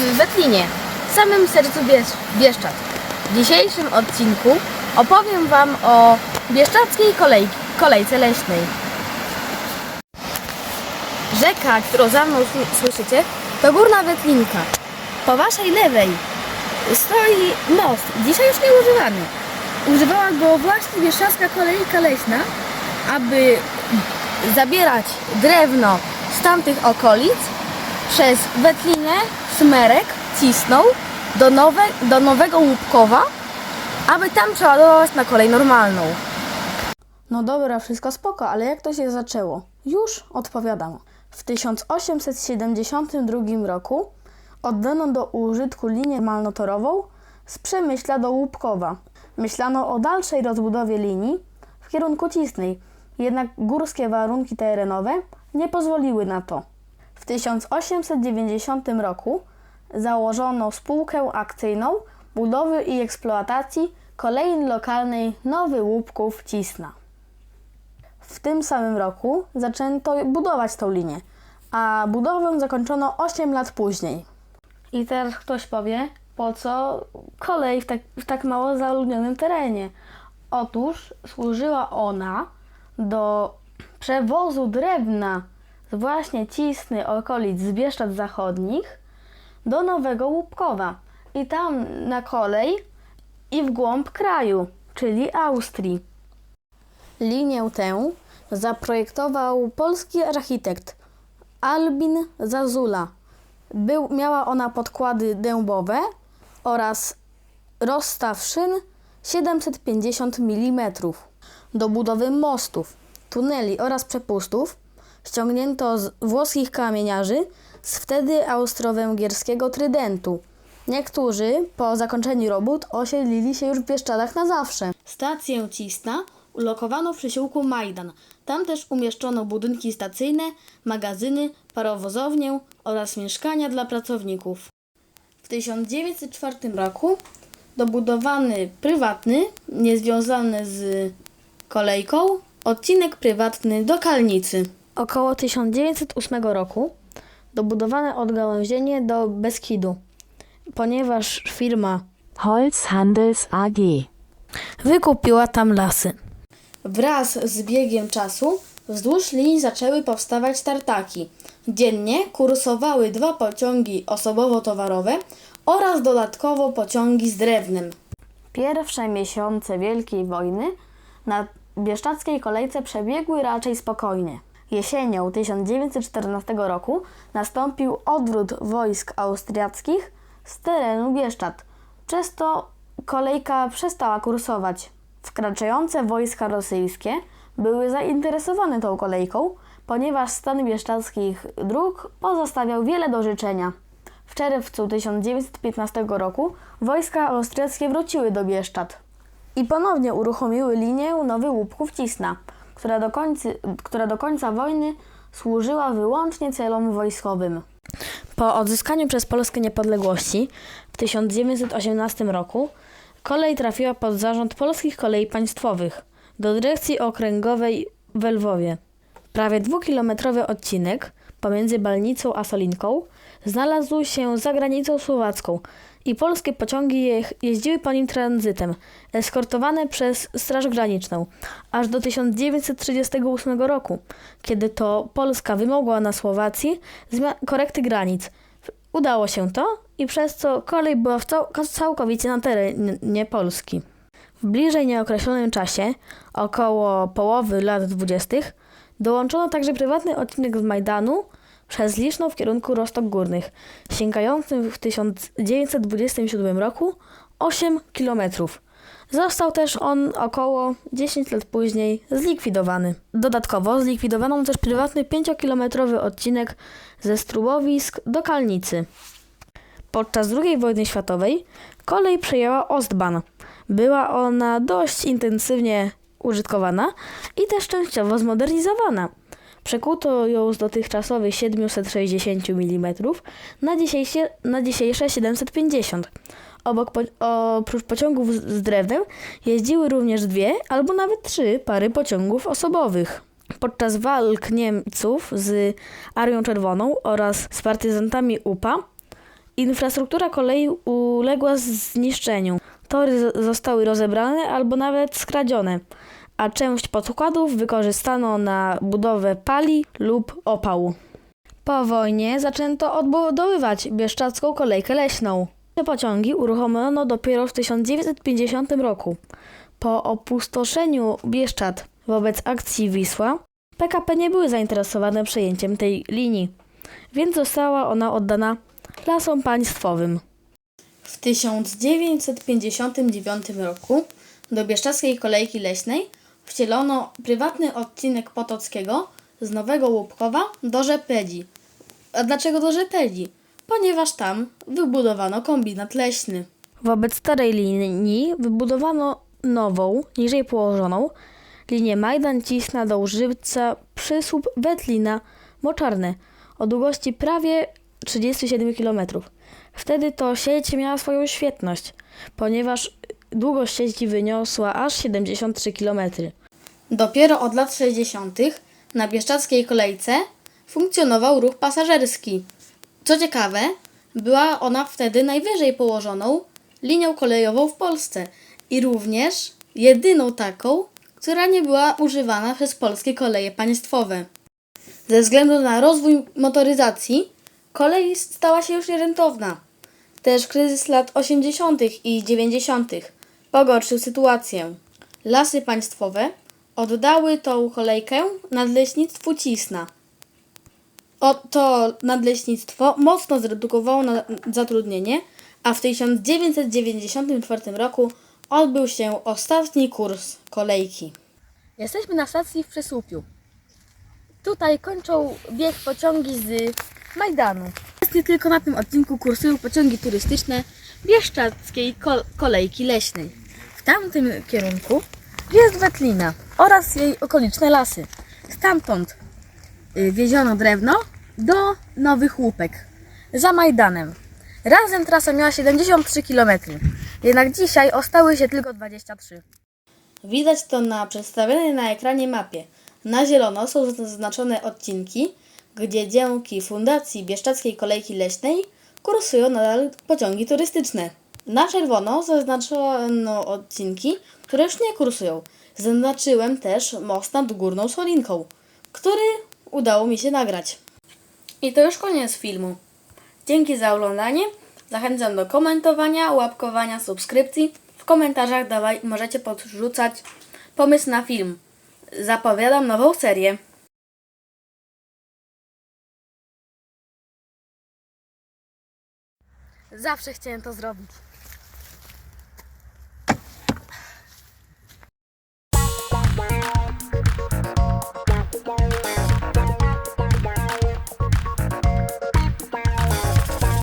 Wetlinie, samym sercu Biesz- Bieszczad. W dzisiejszym odcinku opowiem Wam o bieszczadzkiej kolejki, kolejce leśnej. Rzeka, którą za mną sły- słyszycie, to Górna Wetlinka. Po Waszej lewej stoi most, dzisiaj już nieużywany. Używała go właśnie bieszczadzka kolejka leśna, aby zabierać drewno z tamtych okolic przez Wetlinę, Smerek, Cisną do, nowe, do Nowego Łupkowa, aby tam przeładować na kolej normalną. No dobra, wszystko spoko, ale jak to się zaczęło? Już odpowiadam. W 1872 roku oddano do użytku linię malnotorową z Przemyśla do Łupkowa. Myślano o dalszej rozbudowie linii w kierunku Cisnej, jednak górskie warunki terenowe nie pozwoliły na to. W 1890 roku założono spółkę akcyjną budowy i eksploatacji kolei lokalnej Nowy Łupków Cisna. W tym samym roku zaczęto budować tą linię, a budowę zakończono 8 lat później. I teraz ktoś powie, po co kolej w tak, w tak mało zaludnionym terenie? Otóż służyła ona do przewozu drewna z właśnie Cisny okolic z Bieszczad Zachodnich do Nowego Łupkowa i tam na kolej i w głąb kraju, czyli Austrii. Linię tę zaprojektował polski architekt Albin Zazula. Był, miała ona podkłady dębowe oraz rozstaw szyn 750 mm. Do budowy mostów, tuneli oraz przepustów ściągnięto z włoskich kamieniarzy z wtedy austro-węgierskiego Trydentu. Niektórzy po zakończeniu robót osiedlili się już w Bieszczadach na zawsze. Stację Cisna ulokowano w przesiłku Majdan. Tam też umieszczono budynki stacyjne, magazyny, parowozownię oraz mieszkania dla pracowników. W 1904 roku dobudowany prywatny, niezwiązany z kolejką, odcinek prywatny do Kalnicy. Około 1908 roku dobudowane odgałęzienie do Beskidu, ponieważ firma Holzhandels AG. wykupiła tam lasy. Wraz z biegiem czasu wzdłuż linii zaczęły powstawać tartaki. Dziennie kursowały dwa pociągi osobowo-towarowe oraz dodatkowo pociągi z drewnem. Pierwsze miesiące Wielkiej Wojny na bieszczadzkiej kolejce przebiegły raczej spokojnie. Jesienią 1914 roku nastąpił odwrót wojsk austriackich z terenu Bieszczad. Przez to kolejka przestała kursować. Wkraczające wojska rosyjskie były zainteresowane tą kolejką, ponieważ stan bieszczadzkich dróg pozostawiał wiele do życzenia. W czerwcu 1915 roku wojska austriackie wróciły do Bieszczad i ponownie uruchomiły linię Nowy Łupków-Cisna, która do, końcy, która do końca wojny służyła wyłącznie celom wojskowym. Po odzyskaniu przez Polskę niepodległości w 1918 roku kolej trafiła pod zarząd Polskich Kolei Państwowych do dyrekcji okręgowej w Lwowie. Prawie dwukilometrowy odcinek pomiędzy Balnicą a Solinką znalazł się za granicą słowacką i polskie pociągi je- jeździły po nim tranzytem, eskortowane przez Straż Graniczną, aż do 1938 roku, kiedy to Polska wymogła na Słowacji korekty granic. Udało się to i przez co kolej była cał- całkowicie na terenie Polski. W bliżej nieokreślonym czasie, około połowy lat 20., dołączono także prywatny odcinek z Majdanu przez Liszną w kierunku Rostok Górnych, sięgający w 1927 roku 8 km. Został też on około 10 lat później zlikwidowany. Dodatkowo zlikwidowano też prywatny 5-kilometrowy odcinek ze Strubowisk do Kalnicy. Podczas II wojny światowej kolej przejęła Ostbahn. Była ona dość intensywnie użytkowana i też częściowo zmodernizowana. Przekuto ją z dotychczasowych 760 mm na dzisiejsze, na dzisiejsze 750. Obok po, oprócz pociągów z drewnem jeździły również dwie albo nawet trzy pary pociągów osobowych. Podczas walk Niemców z Armią Czerwoną oraz z partyzantami UPA Infrastruktura kolei uległa zniszczeniu. Tory zostały rozebrane albo nawet skradzione, a część podkładów wykorzystano na budowę pali lub opału. Po wojnie zaczęto odbudowywać bieszczacką kolejkę leśną. Te pociągi uruchomiono dopiero w 1950 roku. Po opustoszeniu Bieszczad wobec akcji Wisła, PKP nie były zainteresowane przejęciem tej linii, więc została ona oddana lasom państwowym. W 1959 roku do Bieszczadzkiej Kolejki Leśnej wcielono prywatny odcinek Potockiego z Nowego Łupkowa do Rzepedzi. A dlaczego do Rzepedzi? Ponieważ tam wybudowano kombinat leśny. Wobec starej linii wybudowano nową, niżej położoną, linię Majdan-Cisna do Używca, Przysłup, Wetlina, Moczarne o długości prawie 37 km. Wtedy to sieć miała swoją świetność, ponieważ długość sieci wyniosła aż 73 km. Dopiero od lat 60. na Bieszczadzkiej kolejce funkcjonował ruch pasażerski. Co ciekawe, była ona wtedy najwyżej położoną linią kolejową w Polsce i również jedyną taką, która nie była używana przez polskie koleje państwowe. Ze względu na rozwój motoryzacji, kolej stała się już nierentowna. Też kryzys lat 80. i 90. pogorszył sytuację. Lasy państwowe oddały tą kolejkę nadleśnictwu Cisna. O, to nadleśnictwo mocno zredukowało zatrudnienie, a w 1994 roku odbył się ostatni kurs kolejki. Jesteśmy na stacji w Przysłupiu. Tutaj kończą bieg pociągi z Majdanu. Jest tylko na tym odcinku kursują pociągi turystyczne Bieszczadzkiej kol- Kolejki Leśnej. W tamtym kierunku jest Wetlina oraz jej okoliczne lasy. Stamtąd y, wieziono drewno do Nowych Łupek za Majdanem. Razem trasa miała 73 km, jednak dzisiaj ostały się tylko 23. Widać to na przedstawionej na ekranie mapie. Na zielono są zaznaczone odcinki, gdzie dzięki Fundacji Bieszczadzkiej Kolejki Leśnej kursują nadal pociągi turystyczne. Na czerwono zaznaczono odcinki, które już nie kursują. Zaznaczyłem też most nad Górną Solinką, który udało mi się nagrać. I to już koniec filmu. Dzięki za oglądanie. Zachęcam do komentowania, łapkowania, subskrypcji. W komentarzach dawaj, możecie podrzucać pomysł na film. Zapowiadam nową serię. Zawsze chciałem to zrobić.